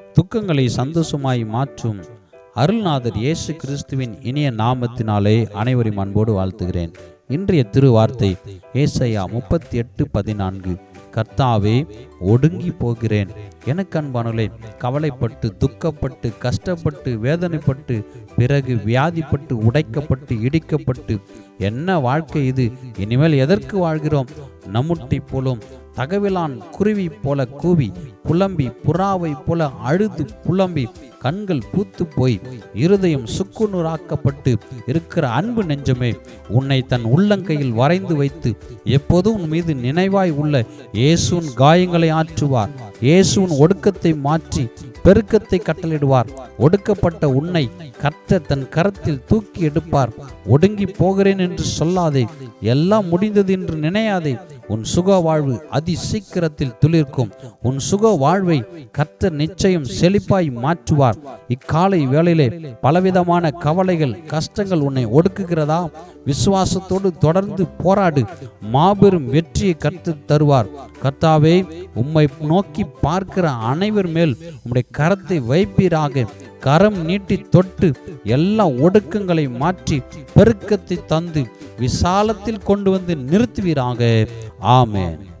துக்கங்களை சந்தோஷமாய் மாற்றும் அருள்நாதர் இயேசு கிறிஸ்துவின் இனிய நாமத்தினாலே அனைவரும் அன்போடு வாழ்த்துகிறேன். இன்றைய திருவார்த்தை ஏசையா முப்பத்தி எட்டு பதினான்கு. கர்த்தாவே ஒடுங்கி போகிறேன். எனக்கு அன்பானலே கவலைப்பட்டு துக்கப்பட்டு கஷ்டப்பட்டு வேதனைப்பட்டு பிறகு வியாதிப்பட்டு உடைக்கப்பட்டு இடிக்கப்பட்டு என்ன வாழ்க்கை இது? இனிமேல் எதற்கு வாழ்கிறோம்? நம்முட்டி போலும் தகவிலான் குருவி போல கூவி புலம்பி புறாவை போல அழுது புலம்பி கண்கள் பூத்து போய் இருதயம் சுக்குநூறாக்கப்பட்டு இருக்கிற அன்பு நெஞ்சமே உன்னை தன் உள்ளங்கையில் வரைந்து வைத்து எப்போதும் உன் மீது நினைவாய் உள்ள இயேசுவின் காயங்களை ஆற்றுவார். இயேசுவின் ஒடுக்கத்தை மாற்றி பெருக்கத்தை கட்டளிடுவார் ஒடுக்கப்பட்ட உன்னை கர்த்த தன் கரத்தில் தூக்கி எடுப்பார். ஒடுங்கி போகிறேன் என்று சொல்லாதே எல்லாம் முடிந்தது என்று நினையாதே உன் சுக வாழ்வு அதி சீக்கிரத்தில் துளிர்க்கும். உன் சுக வாழ்வை கத்த நிச்சயம் செழிப்பாய் மாற்றுவார். இக்காலை வேளையிலே பலவிதமான கவலைகள் கஷ்டங்கள் உன்னை ஒடுக்குகிறதா? விசுவாசத்தோடு தொடர்ந்து போராடு. மாபெரும் வெற்றியை கற்று தருவார். கர்த்தாவே உம்மை நோக்கி பார்க்கிற அனைவர் மேல் உம்முடைய கரத்தை வைப்பீராக. கரம் நீட்டி தொட்டு எல்லா ஒடுக்கங்களை மாற்றி பெருக்கத்தை தந்து விசாலத்தில் கொண்டு வந்து நிறுத்துவீராக. Amen.